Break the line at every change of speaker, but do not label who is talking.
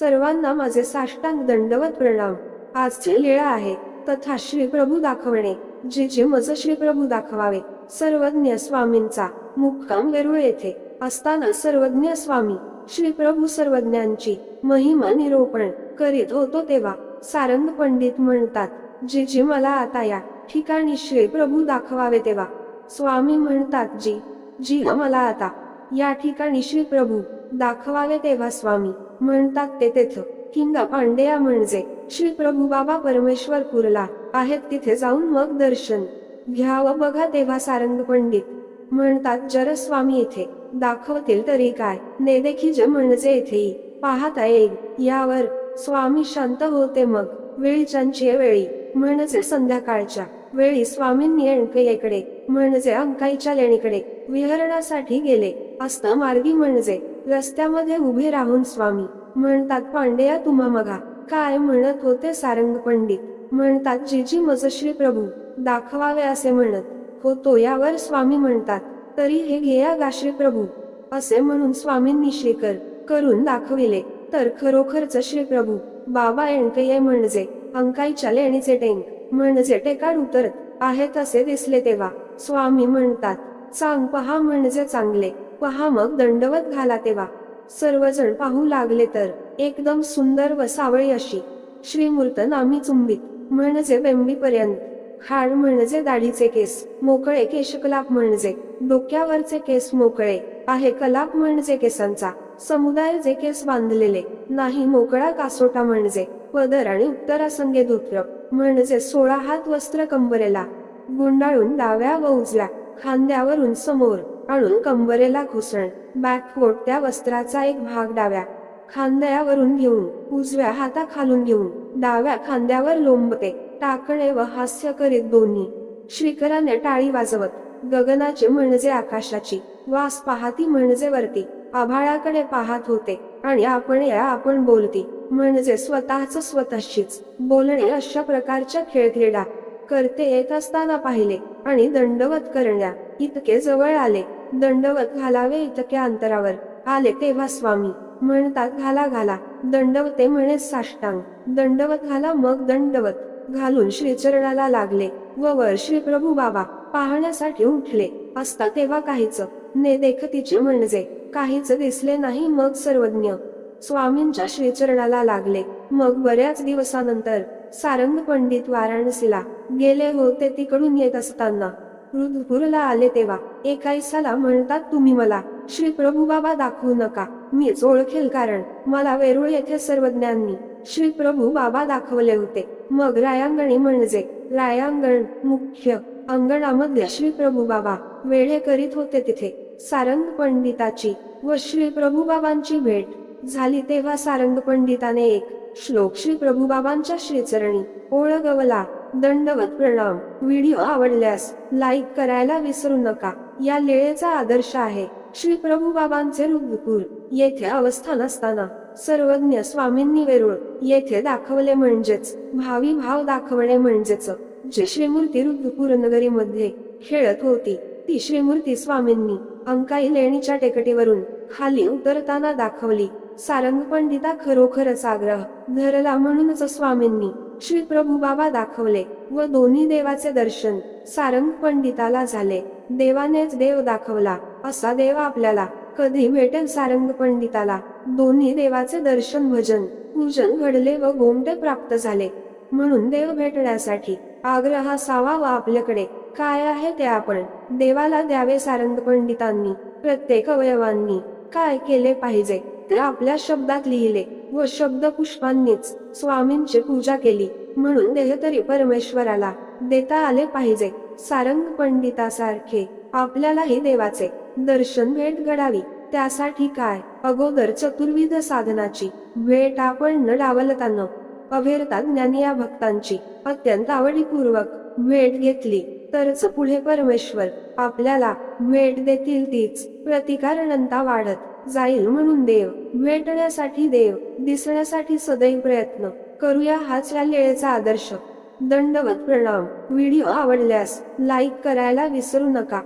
सर्वांना माझे साष्टांग दंडवत प्रणाम. आजची लीळा आहे तथा श्री प्रभू दाखवणे. जे जे मज श्री प्रभू दाखवावे सर्वज्ञ स्वामींचा मुक्काम वेरूळ येथे. असताना सर्वज्ञ स्वामी श्री प्रभू सर्वज्ञांची महिमा निरोपण करीत होतो तेव्हा सारंग पंडित म्हणतात जे जे मला आता या ठिकाणी श्री प्रभू दाखवावे तेव्हा. स्वामी म्हणतात जी जी मला आता या ठिकाणी श्री प्रभू दाखवावे तेव्हा स्वामी म्हणतात ते तेथ. किंगा पांडेया म्हणजे श्री प्रभू बाबा परमेश्वर कुरला आहेत तिथे जाऊन मग दर्शन घ्यावं बघा तेव्हा सारंग पंडित. म्हणतात जर स्वामी येथे दाखवतील तरी काय? ने म्हणजे येथेही पाहता येईल. यावर स्वामी शांत होते मग. वेळीच्यांची वेळी. म्हणजे संध्याकाळच्या वेळी स्वामींनी एणकयेकडे म्हणजे अंकाईच्या लेणीकडे विहरणासाठी गेले. असता मार्गी म्हणजे रस्त्यामध्ये उभे राहून स्वामी म्हणतात पांडेया तुम्हा मगा. काय? म्हणत होते सारंग पंडित. म्हणतात जीजी मज श्री प्रभू दाखवावे असे म्हणत. होतो यावर स्वामी म्हणतात. तरी हे घेया गा श्री प्रभू. असे म्हणून स्वामींनी श्रीकर करून दाखविले तर खरोखरच श्री प्रभू बाबा एणकये म्हणजे अंकाईच्या लेणीचे टेंक म्हणजे टेकाड उतरत आहेत असे दिसले तेव्हा. स्वामी म्हणतात सांग पहा म्हणजे चांगले. पहा मग दंडवत घाला तेव्हा. सर्वजण पाहू लागले तर एकदम सुंदर व सावळी अशी श्रीमूर्त नामी चुंबित म्हणजे बेंबीपर्यंत. खाड म्हणजे दाढीचे केस मोकळे केशकलाप म्हणजे डोक्यावरचे केस मोकळे आहे कलाप म्हणजे केसांचा समुदाय जे केस बांधलेले नाही मोकळा कासोटा म्हणजे पदर आणि उत्तरासंगे धोत्र म्हणजे सोळा हात वस्त्र कंबरेला गुंडाळून डाव्या व उजव्या खांद्यावरून समोर आणून कंबरेला घुसण. बॅकफोट त्या वस्त्राचा एक भाग डाव्या खांद्यावरून घेऊन उजव्या हाता खालून घेऊन डाव्या खांद्यावर लोंबते टाकणे व हास्य करीत दोन्ही. श्रीकराने टाळी वाजवत गगनाचे म्हणजे आकाशाची वास पाहती म्हणजे वरती आभाळाकडे पाहत होते आणि आपण या आपण बोलती म्हणजे स्वतःच स्वतःशीच बोलणे अशा प्रकारच्या खेळ करते येत असताना पाहिले आणि दंडवत करण्या इतके जवळ आले. दंडवत घालावे इतक्या अंतरावर. आले तेव्हा स्वामी. म्हणतात घाला घाला. दंडवते म्हणे साष्टांग. दंडवत घाला मग दंडवत. घालून श्रीचरणाला लागले. व वर श्री प्रभू बाबा पाहण्यासाठी उठले. असता तेव्हा काहीच. ने देखतीचे म्हणजे. काहीच दिसले नाही मग सर्वज्ञ. स्वामींच्या श्रीचरणाला लागले. मग बऱ्याच दिवसानंतर सारंग पंडित वाराणसीला गेले होते तिकडून येत असताना. रुधपूरला आले तेव्हा एकाईसाला म्हणतात तुम्ही मला श्री प्रभू बाबा दाखवू नका. मीच ओळखेल कारण मला वेरूळ येथे सर्वज्ञांनी श्री प्रभू बाबा दाखवले होते. मग रायांगणी म्हणजे रायांगण मुख्य अंगणामध्ये श्री प्रभू बाबा वेढे करीत होते तिथे. सारंग पंडिताची व श्री प्रभू बाबांची भेट झाली तेव्हा सारंग पंडिताने एक श्लोक श्री प्रभूबाबांच्या श्रीचरणी ओळगवला. दंडवत प्रणाम. व्हिडिओ आवडल्यास लाईक करायला विसरू नका. या लेळेचा आदर्श आहे. श्री प्रभूबाबांचे रुद्रपूर येथे अवस्थान असताना सर्वज्ञ स्वामींनी वेरूळ येथे दाखवले म्हणजेच भावी भाव दाखवणे म्हणजेच जे श्रीमूर्ती रुद्रपूर नगरीमध्ये खेळत होती ती श्रीमूर्ती स्वामींनी अंकाई लेणीच्या टेकडीवरून खाली उतरताना दाखवली. सारंग पंडिता खरोखरच आग्रह धरला म्हणूनच स्वामींनी श्री प्रभू बाबा दाखवले व दोन्ही देवाचे दर्शन सारंग पंडिताला झाले. देवानेच देव दाखवला असा देव आपल्याला कधी भेटेल सारंग पंडिताला. दोन्ही देवाचे दर्शन भजन पूजन घडले व गोमटे प्राप्त झाले. म्हणून देव भेटण्यासाठी आग्रह असावा व आपल्याकडे. काय आहे ते आपण देवाला द्यावे सारंग पंडितांनी प्रत्येक अवयवांनी. काय केले पाहिजे? ते आपल्या शब्दात लिहिले व शब्द पुष्पांनीच स्वामींची पूजा केली. म्हणून देह तरी परमेश्वराला देता आले पाहिजे. सारंग पंडितासारखे आपल्यालाही देवाचे दर्शन भेट घडावी. त्यासाठी काय? अगोदर चतुर्विध साधनाची भेट आपण न डावलताना अभेरता ज्ञानी या भक्तांची अत्यंत आवडीपूर्वक भेट घेतली. तरच पुढे परमेश्वर आपल्याला भेट देतील तीच. प्रतिकारणता वाढत जाईल म्हणून देव भेटण्यासाठी देव दिसण्यासाठी सदैव प्रयत्न करूया हाच या लेळेचा आदर्श. दंडवत प्रणाम. व्हिडिओ आवडल्यास लाईक करायला विसरू नका.